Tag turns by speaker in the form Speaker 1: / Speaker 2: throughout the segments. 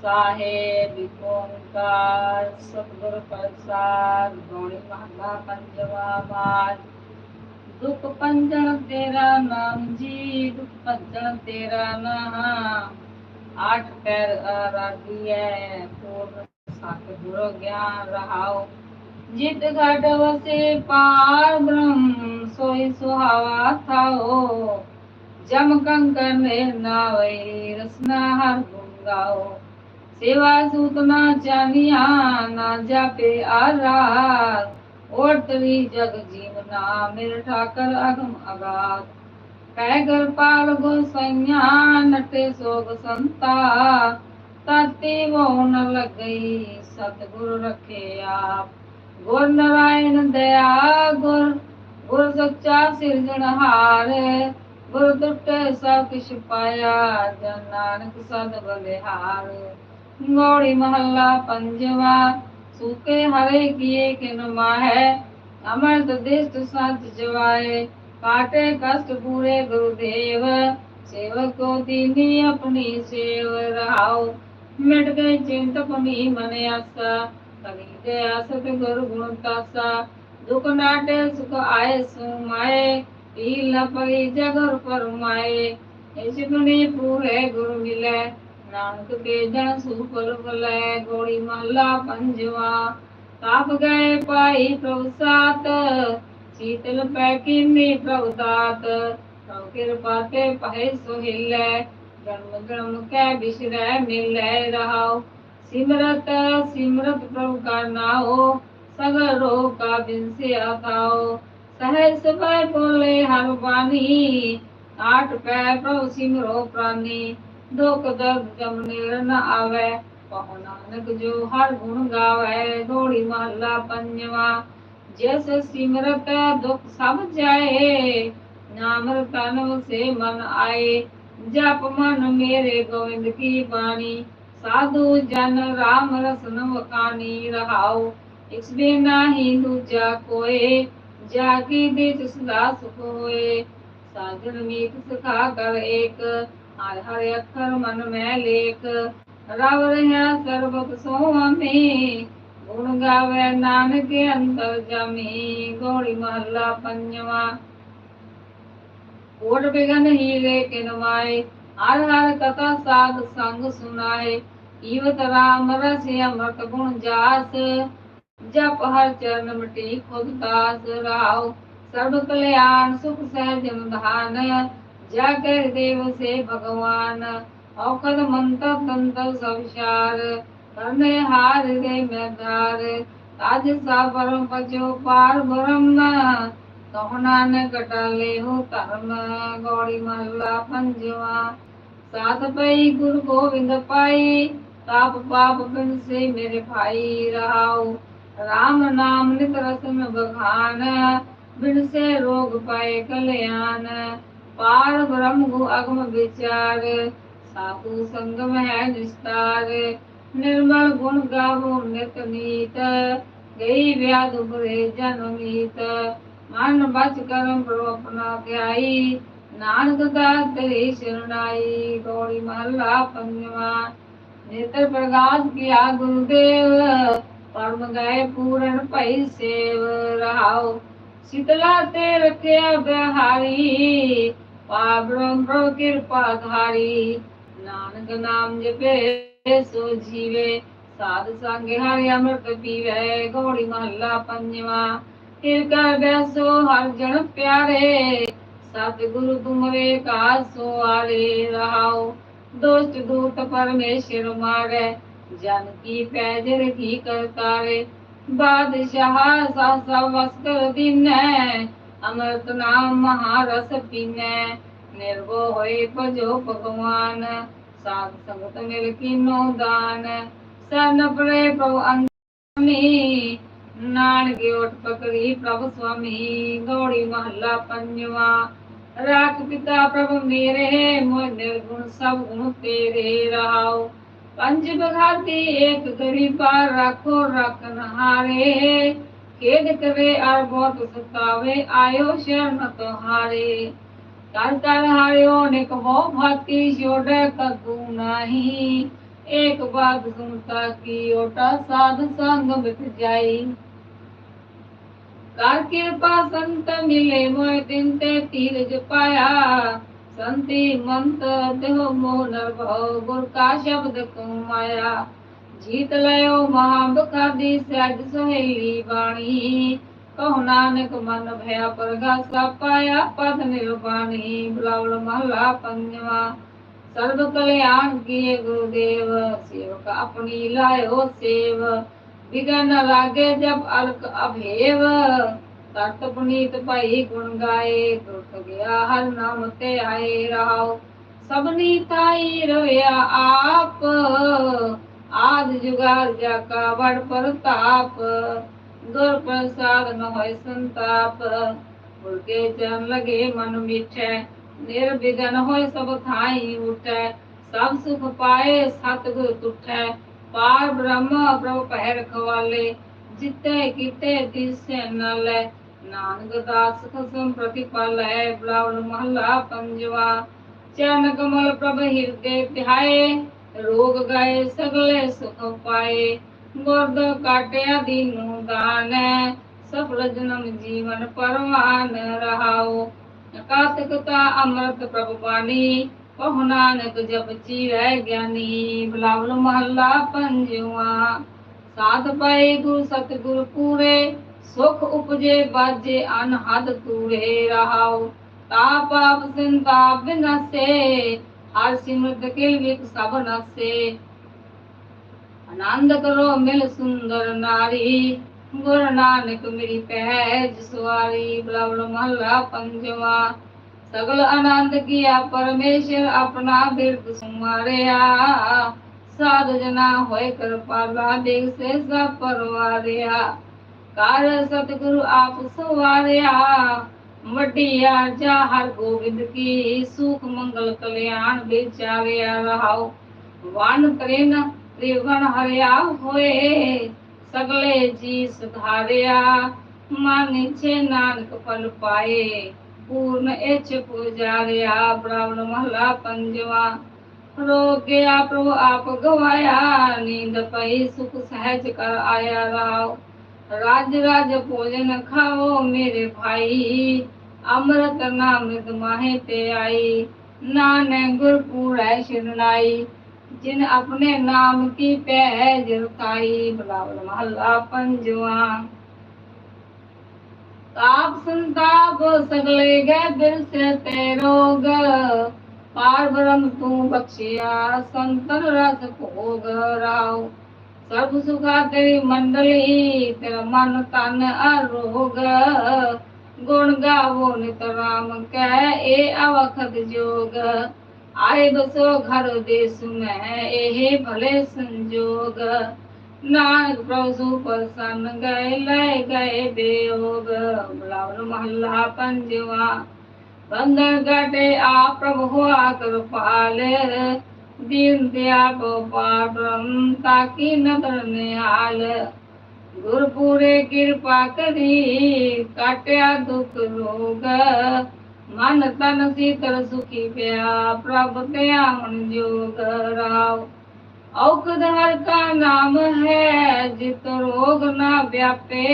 Speaker 1: साहेब ओंकार सतगुर प्रसाद गौणी महला पंजवा दुख पंजन तेरा नाम जी दुख पंजन तेरा नाम आठ पैर आराधी है, पूर्ण सात गुरु ज्ञान रहाओ। जित घट वसे पार ब्रह्म सोई सुहावा थाओ। जम कंकर निर्नावई रसना हर गुंगाओ સેવા સૂતમાં ચાવ્યા ના જાપે આરાર ઓળતવી જગ જીવના મેર ઠાકર અગમ અગાત કૈગર પાલ ગો સંજ્ઞા નટે સોગ સંતા તતે વો ન લગઈ સતગુર રખે આપ ગુર નારાયણ દયા ગુર ਗੁਰ ਸੱਚਾ ਸਿਰਜਣਹਾਰ ਗੁਰ ਦੁੱਟੇ ਸਭ ਕਿਛ ਪਾਇਆ ਜਨ ਨਾਨਕ ਸਦ ਬਲਿਹਾਰ गौड़ी महल्ला पंजवा, सूखे हरे किए के नुमा है अमृत दिष्ट सत जवाए, काटे कष्ट पूरे गुरुदेव, सेवक को दीनी अपनी सेव रहाओ। मिट गए चिंत अपनी मन आशा, कभी गया सत गुरु गुण तासा दुख नाटे सुख आए सुमाए पीला परी जगर पर माए। ऐसे पूरे गुरु मिले राख के जन सुपर बलय गोड़ी मल्ला पंजवा। ताप गए पाई प्रभु सात, शीतल पैकी में प्रभु तात। प्रभु कृपा ते पहे सुहिल जन्म जन्म के बिशरय मिल रहा सिमरत सिमरत प्रभु का नाओ सगर रोग का बिन से अथाओ। सहज सब बोले, हर वाणी, आठ पै प्रभु सिमरो प्राणी। दुख दर्द जम न आवे पहु नानक जो हर गुण गावे घोड़ी महला पंजवा जस सिमरत दुख सब जाए नाम तन से मन आए जप मन मेरे गोविंद की बाणी साधु जन राम रसन वकानी रहाओ इस बिना ही दूजा कोए जाकी दे सदा सुख होए साजन मीत सखा कर एक हर अखर मन में लेख, रव रहा सर्वक सोमी गुण गावे नानक अंतर जमी गौड़ी महल्ला पंजवा कोट बिगन हीरे के नमाए हर हर कथा साग संग सुनाए ईवत राम रस अमृत गुण जास जप हर चरण मटी खुद दास राव सर्व कल्याण सुख सहज धान जागर देव से भगवान। औकत मंत्र तंत्र संसार करने हार दे मैदार ताज सा परम पचो पार भरम सोहना कहना न कटाले हो धर्म, गौरी महला पंजवा सात पई, गुरु गोविंद पाई, ताप पाप बिन से मेरे भाई रहाओ राम नाम नित रस में भगवान बिन से रोग पाए कल्याण। पार ब्रह्म गु अगम विचार साधु संगम है निस्तार। निर्मल गुण गावो नित नीत। गई व्याध उभरे जनमीत मन बच करम कर्म अपना ग्याई नानक का तेरे शरणाई। गौरी महला पंचमा नेत्र प्रगात किया गुरुदेव। परम गए पूरण पै सेव। रहाओ शीतला ते रखे बिहारी ਪਾਬਰਮ ਪ੍ਰਭ ਕਿਰਪਾ ਧਾਰੀ। ਨਾਨਕ ਨਾਮ ਜਪੇ, ਸੋ ਜੀਵੇ। ਸਾਧ ਸੰਗ ਹਰਿ ਅੰਮ੍ਰਿਤ ਪੀਵੇ, ਗੋੜੀ ਮਹੱਲਾ ਪੰਜਵਾ। ਫਿਰ ਕਰ ਬੈਸੋ, ਹਰ ਜਨ ਪਿਆਰੇ। ਸਤ ਗੁਰੂ ਤੁਮਰੇ ਕਾ ਸੋ ਆਲੇ ਰਹਾਓ। ਦੋਸਤ ਦੂਤ ਪਰਮੇਸ਼ਰ ਮਾਰੇ, ਜਨ ਕੀ ਪੈਜਰ ਕੀ ਕਰਤਾਰੇ। ਬਾਦਸ਼ਾਹ ਸਾਸਾ ਵਸਤਰ ਦਿਨੈ ਅਮਰਤ ਨਾਮ ਮਹਾਰਸ ਪੀਨੈ ਨਿਰਭਉ ਹੋਏ ਭਜੋ ਭਗਵਾਨ। ਸਾਧ ਸੰਗਤ ਮਿਲ ਕੀਨੋ ਦਾਨ ਸਨ ਪਰੇ ਪ੍ਰਭ ਅੰਮੀ ਨਾਨਕ ਓਟ ਪਕੜੀ ਪ੍ਰਭ ਸੁਆਮੀ, ਗੌੜੀ ਮਹੱਲਾ ਪੰਜਵਾ। ਰਾਖ ਪਿਤਾ ਪ੍ਰਭ ਮੇਰੇ, ਮੋਹ ਨਿਰਗੁਣ ਸਭ ਗੁਣ ਤੇਰੇ ਰਹਾਉ। ਪੰਜ ਬਘਾਤੀ ਇੱਕ ਗਰੀ ਪਾਰ ਰੱਖੋ ਰੱਖਨ ਹਾਰੇ के और बहुत सतावे, आयो कर कर हारो। कदू एक बात सुनता की ओटा साध संग मिट जाई। कर कृपा संत मिले मोय दिन ते तीरज पाया। संति मंत्र देह मोह नर भव, गुर का शब्द कुमाया। माया जीत लयो महाबखादी सज सहेली बाणी कहु नानक मन भया परगासा पाया पद निर्वाणी बुलावल महला पंजवा सर्व कल्याण किए गुरुदेव सेवक अपनी लायो सेव विघन लागे जब अलक अभेव तट पुनीत पाई गुण गाए दुख गया हर नाम ते आए रहो सबनी ताई रोया आप आद जुगार जाका बड़ प्रताप दुर प्रसाद न होय संताप मुर्गे चरण लगे मन मिठे निर्विघन होय सब थाई उठे सब सुख पाए सतगुर तुठे पार ब्रह्म प्रभु पहर खवाले जिते किते तिसे नल नानक दास खसम प्रतिपल है ब्लावल महला पंजवा चरण कमल प्रभ हृदय ध्याए रोग गए सगले सुख पाए गोर्द काटे दीनु दान सफल जन्म जीवन परवान रहाओ कातकता अमृत प्रभु बानी कहो नानक जप चीरै ज्ञानी बुलावल महला पंजवा साध पाए गुरु सतगुरु पूरे सुख उपजे बाजे अनहद तूरे रहाओ ताप आप संताप बिनसे हर सिमृत के विक सब नसे आनंद करो मिल सुंदर नारी। गुरु नानक मेरी पहज सवारी। बुलावल महला पंजवा। सगल आनंद किया परमेश्वर अपना बिरद सुमारिया। साध जना होय कृपाला देख से सब परवारिया। कार सतगुरु आप सवारिया। जा हर गोविंद की सुख मंगल कल्याण विचारिया रहाओ वन त्रिगुण हरिया होए सगले जी सुधारिया मानिछे छे नानक फल पाए पूर्ण इच पुजारिया ब्राह्मण महला पंजवा रो गया प्रभु आप गवाया नींद पई सुख सहज कर आया राव राज राज भोजन खाओ मेरे भाई। अमृत नामृत माहे ते आई। नाने गुरपुर शरणाई। जिन अपने नाम की पैज रुकाई। बुलावल महला पंजवा। ताप संताप सगले गए दिल से तेरोग पार ब्रह्म तू बख्शिया, संतन रस भोग राव। सर्व सुखा तेरी मंडली, तेरा मन तन अरोग गुण गावो नित राम, कह ए अवखत जोग। आए बसो घर देश में, एहे भले संजोग। नानक प्रभु प्रसन्न गए, लय गए बेयोग। बुलावल महल्ला पंजवा। बंधन गटे आ प्रभु हुआ कृपाल। दीन दया गोपाल ब्रह्म ताकि नदर निहाल गुरपुरे कृपा करी, काट्या दुख रोग। मन तन शीतल सुखी प्या, प्रभु त्या जोग। राव औषध हर का नाम है, जित रोग ना व्यापे।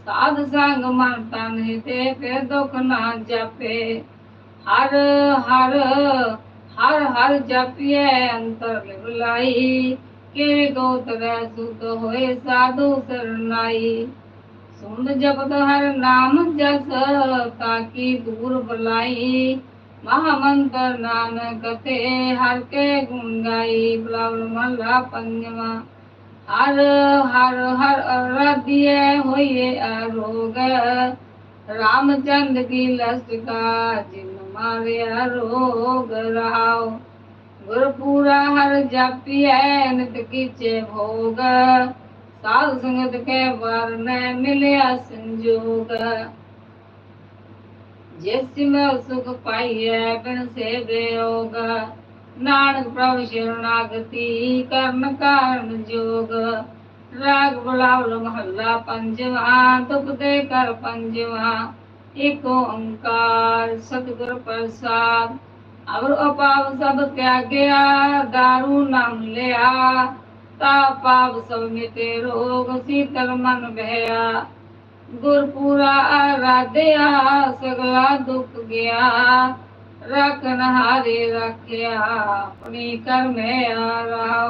Speaker 1: साध संग मन तन देखे दुख ना जपे। हर हर हर हर जपिए अंतर लिवलाई के गोत्र सुत होए साधु शरणाई सुन जपत हर नाम जस ताकि दूर बलाई। महामंत्र नानक ते हर के गुण गाई। बुलावल मल्ला पंजवा। हर हर हर अराध्य होइए अरोग। रामचंद्र की लस्ट का जिन मारे रोग रहाओ गुरपुरा हर जपिए नित कीचे भोग साधु संगत के वर में मिले संजोग जिसमें सुख पाइए बिन से वियोग नानक प्रभु शरणागति कर्म कारण जोग राग बुलावल महल्ला पंजवा दुख दे कर पंजवा एक ओंकार सतगुर प्रसाद। और अपाव सब क्या गया दारू नाम लिया। तापाव सब मिटे रोग, शीतल मन भया गुरपुरा आराध्या, सगला दुख गया। रख नहारे रखिया, अपनी कर में आ रहा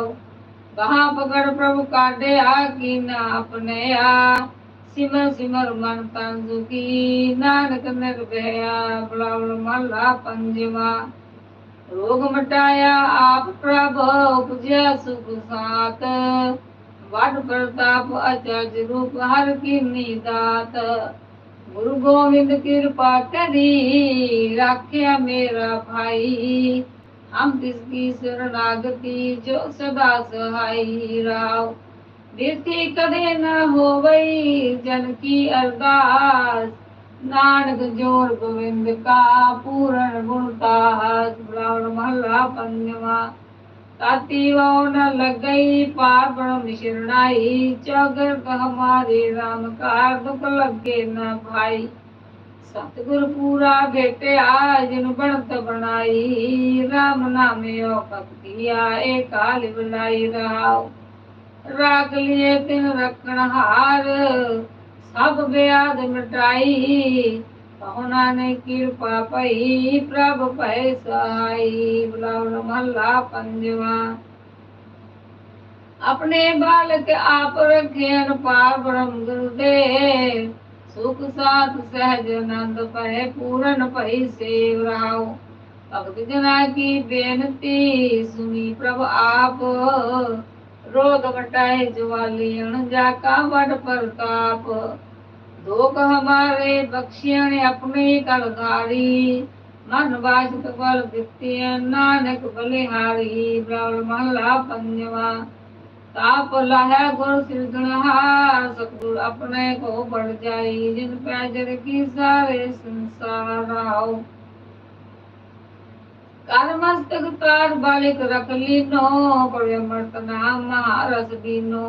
Speaker 1: कहा पकड़ प्रभु का दया की ना अपने आ सिमर सिमर मन तंजुकी, नानक नर भया बलावल मल्ला पंजवा। रोग मटाया आप प्रभु उपजा सुख सात वट प्रताप अचज रूप हर की निदात गुरु गोविंद कृपा करी, राख्या मेरा भाई। हम किसकी शरणागति जो सदा सहाई राव। बिरती कदे न हो वही जन की अरदास नानक ज़ोर गोविंद का पूरण गुणतास ब्राह्मण महला ताती न लग गई पापण चौगर हमारे राम का दुख लगे न भाई सतगुरु पूरा बेटे आज बणत बनाई राम नाम यो भक्तिया एक बनाई रहा ਰਾਖ ਲਿਏ ਤਿਨ ਰੱਖਣ ਹਾਰ, ਸਭ ਬਿਆਦ ਮਿਟਾਈ। ਉਹਨਾਂ ਨੇ ਕਿਰਪਾ ਭਈ ਪ੍ਰਭ ਭੈ ਸਹਾਈ, ਬੁਲਾਉਣ ਮਹਲਾ ਪੰਜਵਾ। ਆਪਣੇ ਬਾਲਕ ਆਪ ਰਖਿਆਨ ਪਾਰ ਬ੍ਰਹਮ ਗੁਰੂ ਦੇ। ਸੁਖ ਸਾਥ ਸਹਿਜ ਆਨੰਦ ਭੈ ਪੂਰਨ ਭਈ ਸੇਵ ਰਾਉ ਭਗਤ ਜਨਾ ਕੀ ਬੇਨਤੀ, ਸੁਣੀ ਪ੍ਰਭ ਆਪ। रोग मटाए ज्वाली जा का वड प्रताप दुख हमारे बख्शियण अपने कलधारी मन बाजत बल दित्य नानक बलिहारी ब्राह्मण महला पंजवा। ताप लाया गुर सिरगणहार सतगुर अपने को बढ़ जाई। जिन पैजर की सारे संसार आओ કર્મસ્તકાર બાલિક રખલીનો नाम महारस દીનો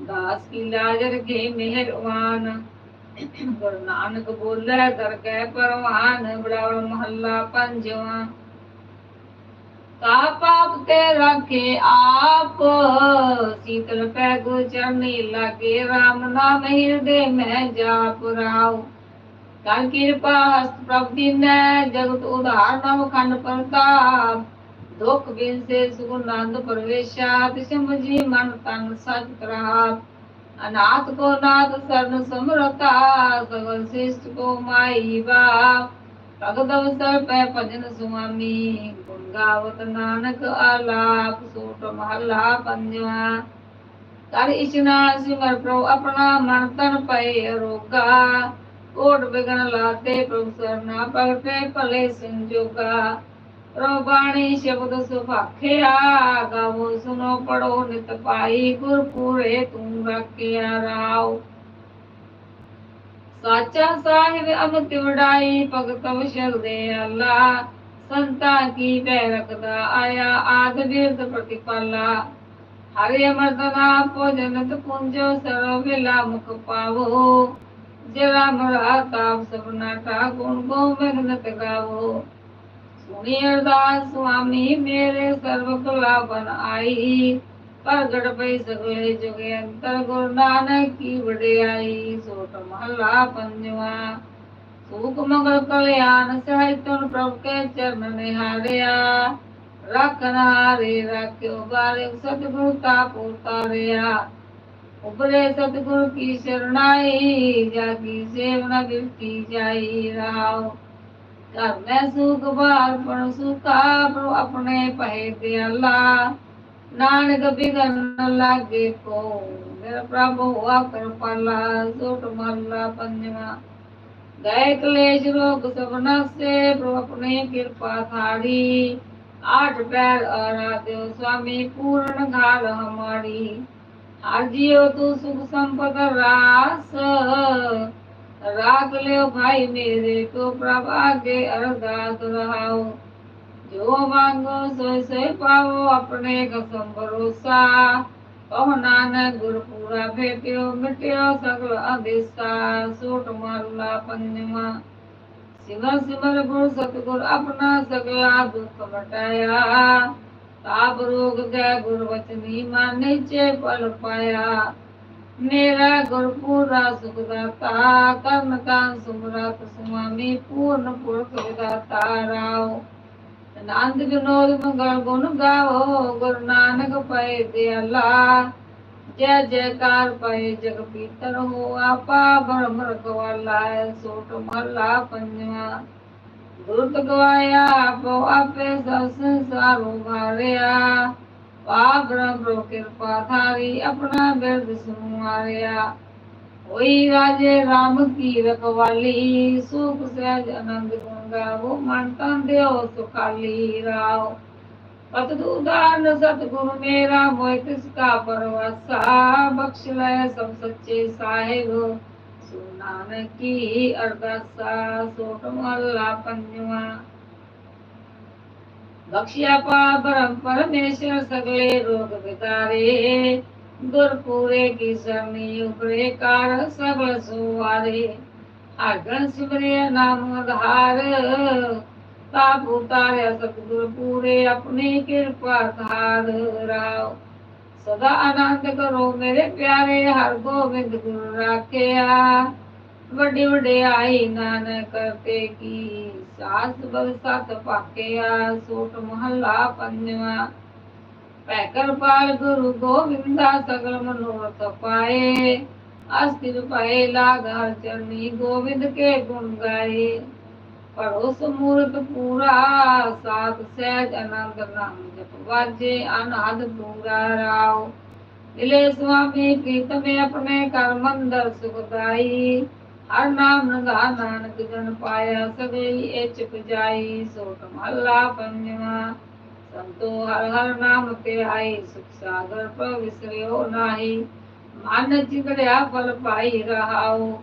Speaker 1: दास की लाजर के मेहरवान गुरु नानक बोले कर के परवान बड़ा महला पंजवा का पाप ते रखे आप शीतल पै गुजरने लगे राम नाम हृदय में जाप राव ਰਾਮ ਕਰ ਕਿਰਪਾ ਹਸਤ ਪ੍ਰਭ ਦੀਨੈ ਜਗਤ ਉਧਾਰ ਨਵ ਖੰਡ ਪ੍ਰਤਾਪ। ਦੁਖ ਬਿਨ ਸੇ ਸੁਗੁਨੰਦ ਪ੍ਰਵੇਸ਼ਾ ਤਿਸਮ ਜੀ ਮਨ ਤਨ ਸਚ ਕਰਾਪ ਅਨਾਥ ਕੋ ਨਾਥ ਸਰਨ ਸਮਰਤਾ ਸਗਲ ਸਿਸ਼ਟ ਕੋ ਮਾਈ ਬਾ ਭਗਤ ਅਵਸਰ ਪੈ ਭਜਨ ਸੁਆਮੀ, ਗੁਣ ਗਾਵਤ ਨਾਨਕ ਆਲਾਪ, ਸੋਟ ਮਹਲਾ ਪੰਜਵਾ। ਕਰ ਇਸ਼ਨਾਨ ਸਿਮਰ ਪ੍ਰਭ, ਆਪਣਾ ਮਨ ਤਨ ਪਏ ਅਰੋਗਾ ਕੋਟ ਬਿਗਨ ਲਾਤੇ ਪ੍ਰਭੂ ਸਰਨਾ ਭਗਤੇ ਭਲੇ ਸੰਜੋਗਾ ਪ੍ਰਭਾਣੀ ਸ਼ਬਦ ਸੁਭਾਖਿਆ ਗਾਵੋ ਸੁਨੋ ਪੜੋ ਨਿਤ ਪਾਈ ਗੁਰ ਤੂੰ ਰੱਖਿਆ ਰਾਉ ਸਾਚਾ ਸਾਹਿਬ ਅਮਿਤ ਵਡਾਈ, ਭਗਤ ਵਸ਼ਲ ਅੱਲਾ। ਸੰਤਾ ਕੀ ਪੈ ਰਖਦਾ ਆਇਆ, ਆਦ ਬਿਰਦ ਪ੍ਰਤੀਪਾਲਾ। ਹਰੇ ਅਮਰਦਨਾ ਭੋਜਨਤ ਪੁੰਜੋ ਸਰਵ ਵਿਲਾ ਮੁਖ ਪਾਵੋ। सपना का गुण को गावो। स्वामी, मेरे सर्व कला बन आई। प्रगट सगले जुगे अंतर गुरु नानक की बड़ियाई सोट महला पंजवा, सुख मंगल कल्याण सहित प्रभु के चरण निहारिया। रख हारे रखियो बारे सतगुरु का उपरे सतगुरु की शरणाई जाकी सेवना दिल की जाई राव कर मैं सुख बार पण सुखा, प्रभु अपने पहे ते अल्लाह। नानक बिगन लागे को, मेरा प्रभु हुआ कृपाला सोट मल्ला पंजवा गए क्लेश, रोग सब नसे प्रभु अपने कृपा थारी आठ पैर आराध्य, स्वामी पूर्ण घाल हमारी। आजियो तू सुख संपद रास। राख ले भाई मेरे तो प्रभा के अर्घात रहाओ। जो मांगो सोई से पाओ अपने कसम भरोसा। कहो नानक गुरु पूरा भेट्यो, मिट्यो सगल अदिशा सोट मारला पंजमा। सिमर सिमर गुरु सतगुरु अपना सगला दुख मटाया। पाप रोग गए गुरुवचनी माने चे पल पाया। मेरा गुरुपुरा सुखदाता, कर्म कान सुमरत स्वामी पूर्ण पुरुष विदाता राव। नंद विनोद मंगल गुण गाओ, गुरु नानक पै दयाला। जय जयकार पै जग पीतर हो आपा भ्रम रखवाला, सोट मल्ला पंजवा। રૂટ ગવાયા આપો આપે સૌ સંસારો માર્યા પાપ રબરો કૃપા થારી અપના બેડ સુમાર્યા ઓઈ રાજે રામ કી રખવાલી સુખ સહજ અનંદ ગંગા વો મન દેવ સુખાલી રાવ पतदुदान सतगुरु मेरा मोह तिसका परवासा बख्श लय सब सच्चे साहेब सुनान अर्दसा सोटमल्ला पंजवा परमेश्वर सगले रोग विकारे। दुर्पूरे की सरणी उपरे कार सब सुवारे। आगन सिमरे नाम धार ताप उतारे पूरे अपनी कृपा धार। राव। ਨਾਮ ਆਧਾਰ ਤਾਪ ਉਤਾਰਿਆ ਸਤਿਗੁਰ ਪੂਰੇ ਆਪਣੀ ਕਿਰਪਾ ਧਾਰ ਰਾਓ ਸਦਾ ਆਨੰਦ ਕਰੋ ਮੇਰੇ ਪਿਆਰੇ ਹਰ ਗੋਬਿੰਦ ਗੁਰੂ ਰਾਖਿਆ ਵੱਡੀ ਵਡਿਆਈ ਨਾਨਕ ਕਰਤੇ ਕੀ ਸਾਸ ਬਲ ਸਤ ਪਾਕਿਆ ਸੋਟ ਮਹੱਲਾ ਪੰਜਵਾ ਪੈ ਕਿਰਪਾਲ ਗੁਰੂ ਗੋਬਿੰਦਾ ਸਗਲ ਮਨੋਰਥ ਪਾਏ ਅਸਤਿਰ ਪਾਏ ਲਾਗ ਹਰ ਚਰਨੀ ਗੋਬਿੰਦ ਕੇ ਗੁਣ ਗਾਏ ਪੜੋ ਸਮੂਰਤ ਪੂਰਾ, ਸਾਤ ਸਹਿਜ ਆਨੰਦ ਨਾਮ ਜਪ ਵਾਜੇ ਅਨਾਦ ਪੂਰਾ ਰਾਓ। ਮਿਲੇ ਸੁਆਮੀ ਪ੍ਰੀਤਮੇ ਆਪਣੇ ਕਰ ਮੰਦਰ ਸੁਖਦਾਈ ਹਰ ਨਾਮ ਨਗਾ ਨਾਨਕ ਜਨ ਪਾਇਆ ਸਗਈ ਇਚ ਪੁਜਾਈ ਸੋਟ ਮਹਲਾ ਪੰਜਵਾ। ਸੰਤੋ ਹਰ ਹਰ ਨਾਮ ਤੇ ਆਈ, ਸੁਖ ਸਾਗਰ ਪਰ ਵਿਸਰਿਓ ਨਾਹੀ। ਮਨ ਚਿਗੜਿਆ ਫਲ ਪਾਈ ਰਹਾਓ।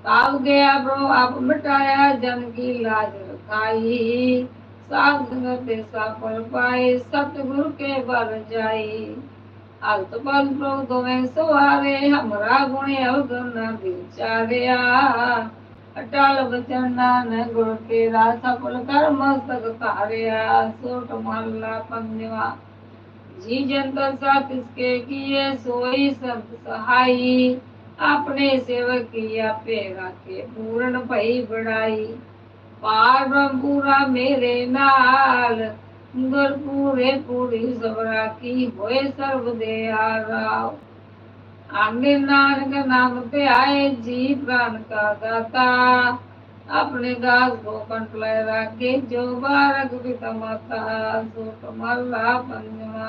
Speaker 1: काव गया ब्रो आप मिटाया जन की लाज रखाई साधन ते साफल पाए, सतगुरु के बर जाई। अलत पल प्रो दोवे सवारे हमरा गुणे अवगुण विचारया। अटल बचना न गुण तेरा सफल कर मस्तक कार्या। सोट मल्ला पंजवा जी जनता साथ इसके किए, सोई सब सहाई। अपने सेवक किया पेगा के पूर्ण भई बढ़ाई पार ब्रह्मपुरा मेरे नाल। गुर पूरे पूरी सबरा की होए सर्व दयाराव आगे नानक नाम पे आए जी प्राण का दाता। अपने दास को कंटलाए राखे जो बारक पिता माता, सो कमल पंजवा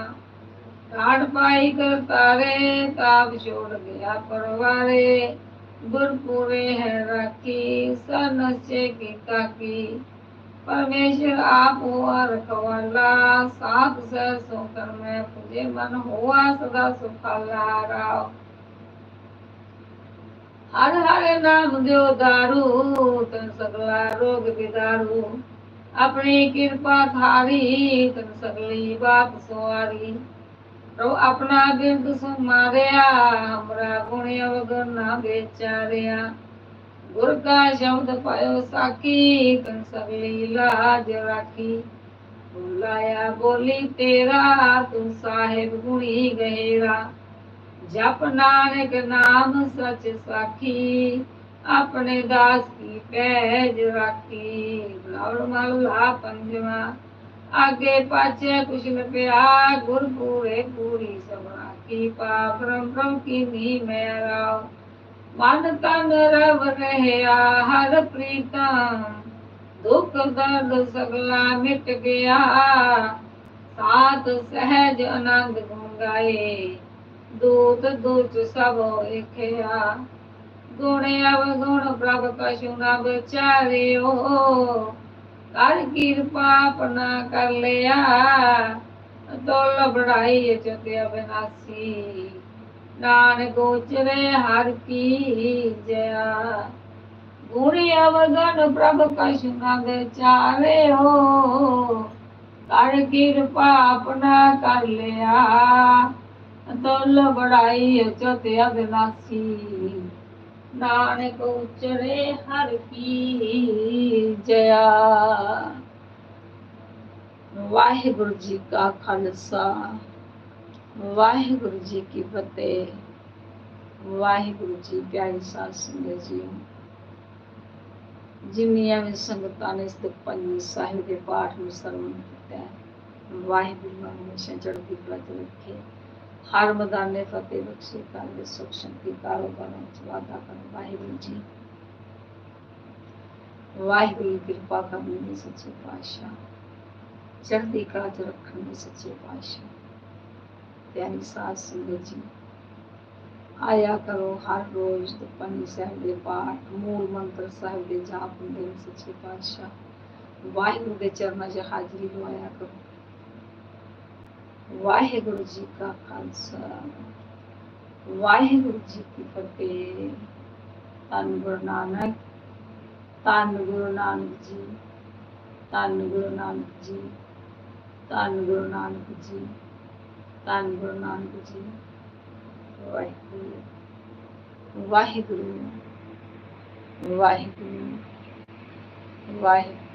Speaker 1: पाई कर तारे, ताप गया परवारे। गुरपुरे है की। परमेश्वर आप हुआ रखवाला, सात सर सोकर मैं मन हुआ सदा सुखाला राव हर हर नाम दो दारू, तन सगला रोग बिदारू अपनी कृपा थारी तन सगली बाप सुवारी પ્રભુ આપના દિન સુમાર્યા હમરા ગુણ્ય વગર ના બેચાર્યા ગુર કા શબ્દ પાયો સાકી તન સબ લીલા જ રાખી બોલાયા બોલી તેરા તું સાહેબ ગુણી ગહેરા ਜਪ ਨਾਨਕ ਨਾਮ ਸਚ ਸਾਖੀ ਆਪਣੇ ਦਾਸ ਕੀ ਪੈਜ ਰਾਖੀ ਲਾਉਣ ਮਹਲਾ ਪੰਜਵਾ आगे पाचे कुछ न प्या गुर पूरे पूरी सभा की पा ब्रह्म ब्रह्म की नी मेरा मन तन रव रहे हर प्रीतम दुख दर्द सगला मिट गया। सात सहज आनंद गुंगाए, दूत दूत सब एकया गुण अवगुण प्रभु कशु न बचारियो ਕਰ ਕਿਰਪਾ ਆਪਣਾ ਕਰ ਲਿਆ। ਤੋਲ ਬੜਾਈ ਚਤਿਆ ਬਿਨਾਸੀ ਨਾਨਕ ਉਚਰੇ ਹਰ ਕੀ ਜया ਗੁਰੀ ਅਵਗਨ ਪ੍ਰਭ ਕਛ ਨਗ ਚਾਰੇ ਹੋ। ਕਰ ਕਿਰਪਾ ਆਪਣਾ ਕਰ ਲਿਆ। ਤੋਲ ਬੜਾਈ ਚਤਿਆ ਬਿਨਾਸੀ संतान को उचरे हर की जया। वाहेगुरु जी का खालसा, वाहेगुरु जी की फतेह, वाहेगुरु जी प्यारी सात संगत जी। जिन्निया में संगता ने इस पंज साहिब के पाठ में सरवण किया वाहेगुरु हमेशा चढ़ती कला तो रखे। ਹਰ ਮੈਦਾਨੇ ਫਤਿਹ ਬਖਸ਼ੇ ਕਰ ਦੇ ਸੁਖ ਸ਼ਾਂਤੀ ਕਾਰੋਬਾਰਾਂ ਚ ਵਾਧਾ ਕਰ ਵਾਹਿਗੁਰੂ ਜੀ ਵਾਹਿਗੁਰੂ ਦੀ ਕਿਰਪਾ ਕਰਨੀ ਦੇ ਸੱਚੇ ਪਾਤਸ਼ਾਹ ਚੜ੍ਹਦੀ ਕਲਾ ਚ ਰੱਖਣ ਦੇ ਸੱਚੇ ਪਾਤਸ਼ਾਹ ਪਿਆਰੀ ਸਾਧ ਸੰਗਤ ਜੀ ਆਇਆ ਕਰੋ ਹਰ ਰੋਜ਼ ਪੰਜ ਸਾਹਿਬ ਦੇ ਪਾਠ ਮੂਲ ਮੰਤਰ ਸਾਹਿਬ ਦੇ ਜਾਪ ਹੁੰਦੇ ਨੇ ਸੱਚੇ ਪਾਤਸ਼ਾਹ ਵਾਹਿਗੁਰੂ ਦੇ ਚਰਨਾਂ 'ਚ ਹਾਜ਼ਰੀ ਲਵਾਇਆ ਕਰੋ ਵਾਹਿਗੁਰੂ ਜੀ ਕਾ ਖਾਲਸਾ ਵਾਹਿਗੁਰੂ ਜੀ ਕੀ ਫਤਿਹ ਧੰਨ ਗੁਰੂ ਨਾਨਕ ਧੰਨ ਗੁਰੂ ਨਾਨਕ ਜੀ ਧੰਨ ਗੁਰੂ ਨਾਨਕ ਜੀ ਧੰਨ ਗੁਰੂ ਨਾਨਕ ਜੀ ਧੰਨ ਗੁਰੂ ਨਾਨਕ ਜੀ ਵਾਹਿਗੁਰੂ ਵਾਹਿਗੁਰੂ ਵਾਹਿਗੁਰੂ ਵਾਹਿਗੁਰੂ